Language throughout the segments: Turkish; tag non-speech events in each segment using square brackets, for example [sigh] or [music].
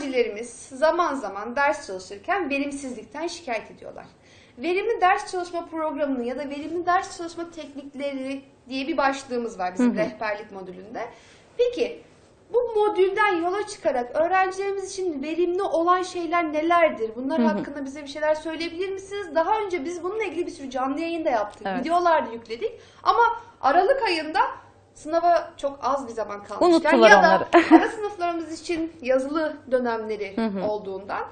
öğrencilerimiz zaman zaman ders çalışırken verimsizlikten şikayet ediyorlar. Verimli ders çalışma programını ya da verimli ders çalışma teknikleri diye bir başlığımız var bizim rehberlik modülünde. Peki bu modülden yola çıkarak öğrencilerimiz için verimli olan şeyler nelerdir? Bunlar hakkında bize bir şeyler söyleyebilir misiniz? Daha önce biz bununla ilgili bir sürü canlı yayın da yaptık. Evet. Videolar da yükledik. Ama Aralık ayında sınava çok az bir zaman kalmışken Unuttular ya da onları. [laughs] ara sınıflarımız için yazılı dönemleri olduğundan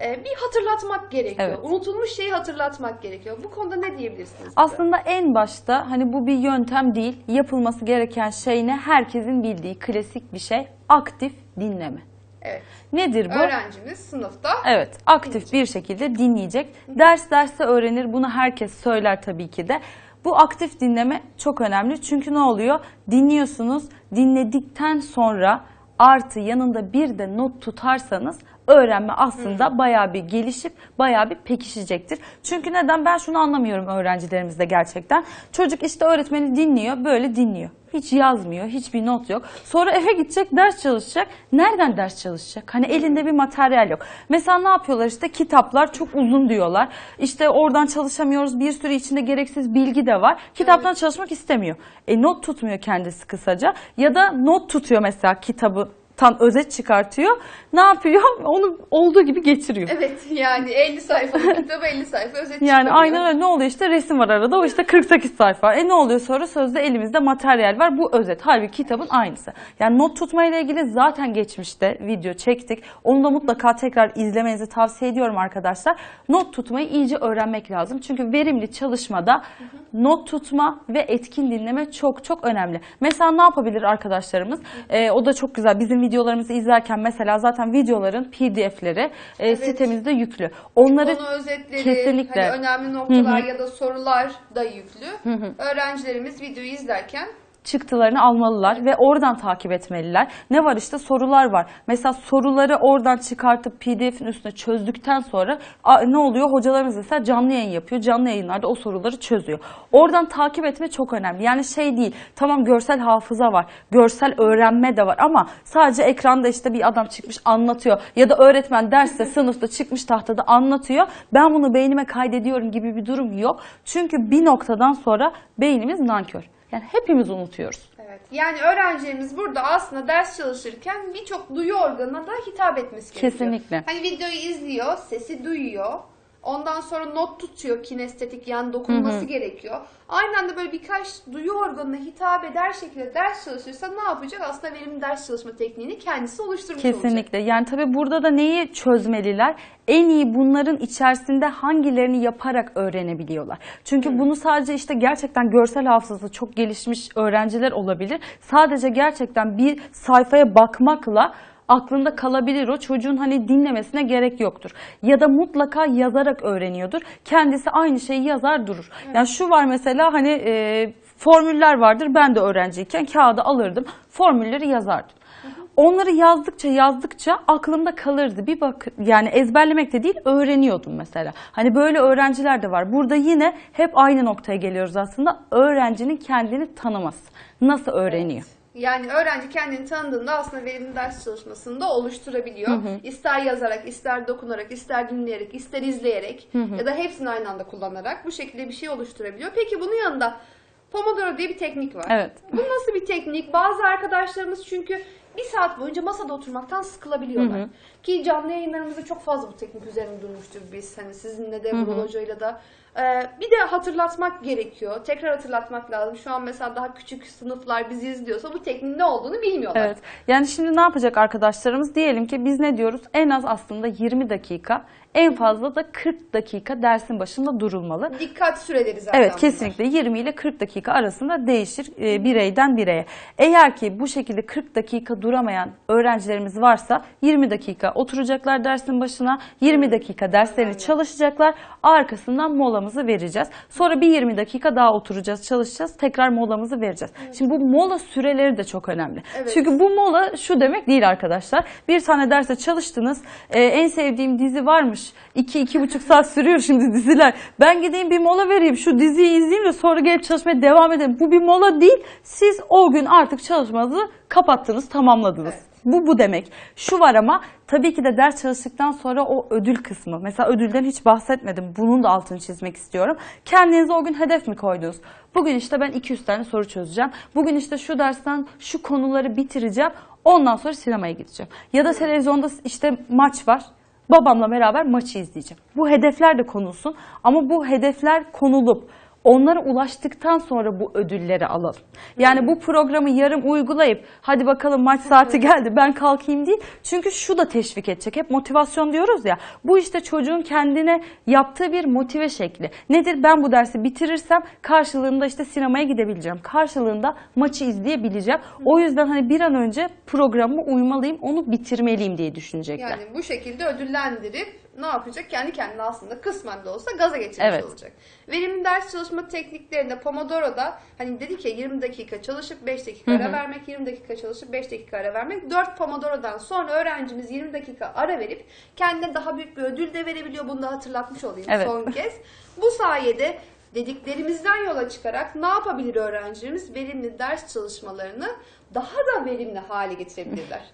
e, bir hatırlatmak gerekiyor. Evet. Unutulmuş şeyi hatırlatmak gerekiyor. Bu konuda ne diyebilirsiniz? bize? Aslında en başta hani bu bir yöntem değil, yapılması gereken şey ne? Herkesin bildiği klasik bir şey, aktif dinleme. evet. Nedir bu? Öğrencimiz sınıfta Evet, aktif bir şekilde dinleyecek. Ders derste öğrenir. Bunu herkes söyler tabii ki de. Bu aktif dinleme çok önemli. Çünkü ne oluyor? Dinliyorsunuz. Dinledikten sonra artı yanında bir de not tutarsanız öğrenme aslında bayağı bir gelişip bayağı bir pekişecektir. Çünkü neden? Ben şunu anlamıyorum öğrencilerimizde gerçekten. Çocuk işte öğretmeni dinliyor, böyle dinliyor. Hiç yazmıyor, hiçbir not yok. Sonra eve gidecek, ders çalışacak. Nereden ders çalışacak? Hani elinde bir materyal yok. Mesela ne yapıyorlar işte kitaplar çok uzun diyorlar. İşte oradan çalışamıyoruz. Bir sürü içinde gereksiz bilgi de var. Kitaptan çalışmak istemiyor. E not tutmuyor kendisi kısaca. Ya da not tutuyor mesela kitabı tan özet çıkartıyor. Ne yapıyor? Onu olduğu gibi geçiriyor. Evet yani 50 sayfalık kitabı 50 sayfa özet Yani çıkarıyor. aynen öyle. Ne oluyor işte resim var arada. O işte 48 sayfa. E ne oluyor sonra sözde elimizde materyal var. Bu özet. Halbuki kitabın aynısı. Yani not tutma ile ilgili zaten geçmişte video çektik. Onu da mutlaka tekrar izlemenizi tavsiye ediyorum arkadaşlar. Not tutmayı iyice öğrenmek lazım. Çünkü verimli çalışmada not tutma ve etkin dinleme çok çok önemli. Mesela ne yapabilir arkadaşlarımız? E, o da çok güzel. Bizim videolarımızı izlerken mesela zaten videoların PDF'leri e, sitemizde yüklü. Onları Konu özetleri, Kesinlikle. hani önemli noktalar ya da sorular da yüklü. Öğrencilerimiz videoyu izlerken çıktılarını almalılar ve oradan takip etmeliler. Ne var işte sorular var. Mesela soruları oradan çıkartıp PDF'in üstüne çözdükten sonra ne oluyor? Hocalarımız mesela canlı yayın yapıyor. Canlı yayınlarda o soruları çözüyor. Oradan takip etme çok önemli. Yani şey değil. Tamam görsel hafıza var. Görsel öğrenme de var ama sadece ekranda işte bir adam çıkmış anlatıyor ya da öğretmen derste sınıfta çıkmış tahtada anlatıyor. Ben bunu beynime kaydediyorum gibi bir durum yok. Çünkü bir noktadan sonra beynimiz nankör. Yani hepimiz unutuyoruz. Evet. Yani öğrencilerimiz burada aslında ders çalışırken birçok duyu organına da hitap etmesi gerekiyor. Kesinlikle. Hani videoyu izliyor, sesi duyuyor. Ondan sonra not tutuyor kinestetik yani dokunması gerekiyor. Aynı anda böyle birkaç duyu organına hitap eder şekilde ders çalışırsa ne yapacak? Aslında verimli ders çalışma tekniğini kendisi oluşturmuş olacak. Kesinlikle. Yani tabii burada da neyi çözmeliler? En iyi bunların içerisinde hangilerini yaparak öğrenebiliyorlar. Çünkü bunu sadece işte gerçekten görsel hafızası çok gelişmiş öğrenciler olabilir. Sadece gerçekten bir sayfaya bakmakla aklında kalabilir o çocuğun hani dinlemesine gerek yoktur. Ya da mutlaka yazarak öğreniyordur. Kendisi aynı şeyi yazar durur. Yani şu var mesela hani e, formüller vardır. Ben de öğrenciyken kağıda alırdım. Formülleri yazardım. Onları yazdıkça yazdıkça aklımda kalırdı. Bir bak yani ezberlemek de değil öğreniyordum mesela. Hani böyle öğrenciler de var. Burada yine hep aynı noktaya geliyoruz aslında. Öğrencinin kendini tanıması. Nasıl öğreniyor? Yani öğrenci kendini tanıdığında aslında verimli ders çalışmasını da oluşturabiliyor. İster yazarak, ister dokunarak, ister dinleyerek, ister izleyerek ya da hepsini aynı anda kullanarak bu şekilde bir şey oluşturabiliyor. Peki bunun yanında Pomodoro diye bir teknik var. Evet. Bu nasıl bir teknik? Bazı arkadaşlarımız çünkü bir saat boyunca masada oturmaktan sıkılabiliyorlar. Ki canlı yayınlarımızda çok fazla bu teknik üzerine durmuştur biz. Hani sizinle de Vural Hoca'yla da. Ee, bir de hatırlatmak gerekiyor. Tekrar hatırlatmak lazım. Şu an mesela daha küçük sınıflar bizi izliyorsa bu tekniğin ne olduğunu bilmiyorlar. Evet. Yani şimdi ne yapacak arkadaşlarımız? Diyelim ki biz ne diyoruz? En az aslında 20 dakika, en fazla da 40 dakika dersin başında durulmalı. Dikkat süreleri zaten Evet bunlar. kesinlikle 20 ile 40 dakika arasında değişir e, bireyden bireye. Eğer ki bu şekilde 40 dakika duramayan öğrencilerimiz varsa 20 dakika oturacaklar dersin başına, 20 dakika derslerini çalışacaklar, arkasından molamızı vereceğiz. Sonra bir 20 dakika daha oturacağız, çalışacağız, tekrar molamızı vereceğiz. Şimdi bu mola süreleri de çok önemli. Evet. Çünkü bu mola şu demek değil arkadaşlar. Bir tane derse çalıştınız, e, en sevdiğim dizi varmış, 2-2,5 [laughs] saat sürüyor şimdi diziler. Ben gideyim bir mola vereyim, şu diziyi izleyeyim de sonra gelip çalışmaya devam edelim. Bu bir mola değil. Siz o gün artık çalışmanızı kapattınız, tamamladınız. Bu bu demek. Şu var ama tabii ki de ders çalıştıktan sonra o ödül kısmı. Mesela ödülden hiç bahsetmedim. Bunun da altını çizmek istiyorum. Kendinize o gün hedef mi koydunuz? Bugün işte ben 200 tane soru çözeceğim. Bugün işte şu dersten şu konuları bitireceğim. Ondan sonra sinemaya gideceğim. Ya da televizyonda işte maç var. Babamla beraber maçı izleyeceğim. Bu hedefler de konulsun ama bu hedefler konulup onlara ulaştıktan sonra bu ödülleri alalım. Yani bu programı yarım uygulayıp hadi bakalım maç saati geldi ben kalkayım değil. Çünkü şu da teşvik edecek. Hep motivasyon diyoruz ya. Bu işte çocuğun kendine yaptığı bir motive şekli. Nedir? Ben bu dersi bitirirsem karşılığında işte sinemaya gidebileceğim. Karşılığında maçı izleyebileceğim. O yüzden hani bir an önce programıma uymalıyım, onu bitirmeliyim diye düşünecekler. Yani bu şekilde ödüllendirip ne yapacak? Kendi kendine aslında kısmen de olsa gaza getirmiş Evet. olacak. Verimli ders çalışma tekniklerinde Pomodoro'da hani dedik ya 20 dakika çalışıp 5 dakika ara vermek, 20 dakika çalışıp 5 dakika ara vermek. 4 Pomodoro'dan sonra öğrencimiz 20 dakika ara verip kendine daha büyük bir ödül de verebiliyor. Bunu da hatırlatmış olayım Evet. son kez. Bu sayede dediklerimizden yola çıkarak ne yapabilir öğrencilerimiz? Verimli ders çalışmalarını daha da verimli hale getirebilirler.